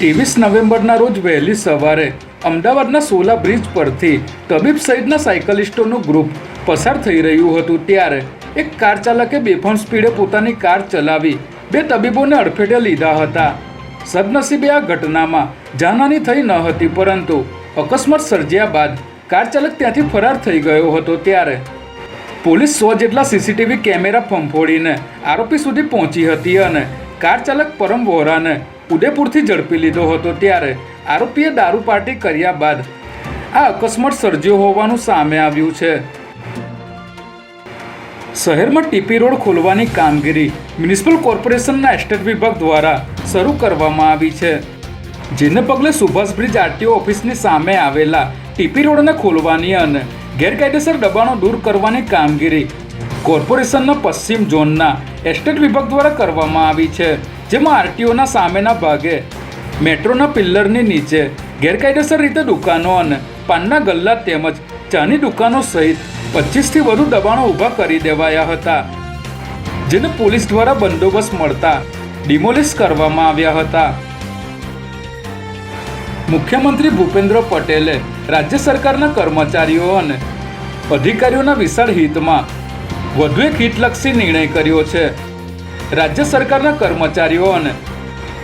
ત્રેવીસ નવેમ્બરના રોજ વહેલી સવારે અમદાવાદના સોલા બ્રિજ પરથી તબીબ સહિતના સાયકલિસ્ટોનું ગ્રુપ પસાર થઈ રહ્યું હતું ત્યારે એક કાર ચાલકે બેફામ સ્પીડે પોતાની કાર ચલાવી બે તબીબોને અડફેટે લીધા હતા. સદનસીબે આ ઘટનામાં જાનહાની થઈ ન હતી પરંતુ અકસ્માત સર્જ્યા બાદ કાર ચાલક ત્યાંથી ફરાર થઈ ગયો હતો ત્યારે પોલીસ સો જેટલા સીસીટીવી કેમેરા ફંફોડીને આરોપી સુધી પહોંચી હતી અને કાર ચાલક પરમ વોરાને ઉદયપુરથી ઝડપી લીધો હતો ત્યારે આરોપીએ દારૂ પાર્ટી કર્યા બાદ આ અકસ્માત સર્જ્યો હોવાનું સામે આવ્યું છે. શહેરમાં ટીપી રોડ ખોલવાની કામગીરી મ્યુનિસિપલ કોર્પોરેશનના એસ્ટેટ વિભાગ દ્વારા શરૂ કરવામાં આવી છે. જેને પગલે સુભાષ બ્રિજ આરટીઓ ઓફિસની સામે આવેલા ટીપી રોડને ખોલવાની અને ગેરકાયદેસર દબાણો દૂર કરવાની કામગીરી કોર્પોરેશનના પશ્ચિમ ઝોનના એસ્ટેટ વિભાગ દ્વારા કરવામાં આવી છે, જેમાં આરટીઓના સામેના ભાગે મેટ્રોના પિલ્લરની નીચે ગેરકાયદેસર રીતે દુકાનો અને પાનના ગલ્લા તેમજ ચાની દુકાનો સહિત પચીસથી વધુ દબાણો ઊભા કરી દેવાયા હતા, જેને પોલીસ દ્વારા બંદોબસ્ત મળતા ડિમોલિશ કરવામાં આવ્યા હતા. મુખ્યમંત્રી ભૂપેન્દ્ર પટેલે રાજ્ય સરકારના કર્મચારીઓ અને અધિકારીઓના વિશાળ હિતમાં વધુ એક હિતલક્ષી નિર્ણય કર્યો છે. રાજ્ય સરકારના કર્મચારીઓ અને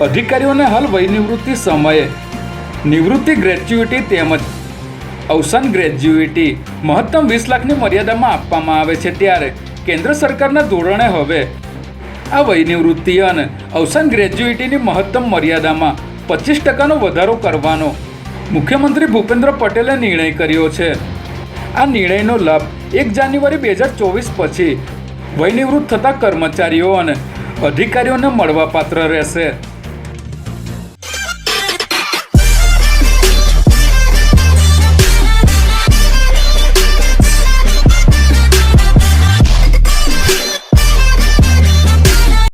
અધિકારીઓને હાલ વયનિવૃત્તિ સમયે નિવૃત્તિ ગ્રેચ્યુઇટી તેમજ અવસાન ગ્રેચ્યુઇટી મહત્તમ વીસ લાખની મર્યાદામાં આપવામાં આવે છે ત્યારે કેન્દ્ર સરકારના ધોરણે હવે આ વયનિવૃત્તિ અને અવસાન ગ્રેચ્યુઇટીની મહત્તમ મર્યાદામાં પચીસ ટકાનો વધારો કરવાનો મુખ્યમંત્રી ભૂપેન્દ્ર પટેલે નિર્ણય કર્યો છે. આ નિર્ણયનો લાભ એક જાન્યુઆરી બે હજાર ચોવીસ પછી વયનિવૃત્ત થતા કર્મચારીઓ અને અધિકારીઓને મળવાપાત્ર રહેશે.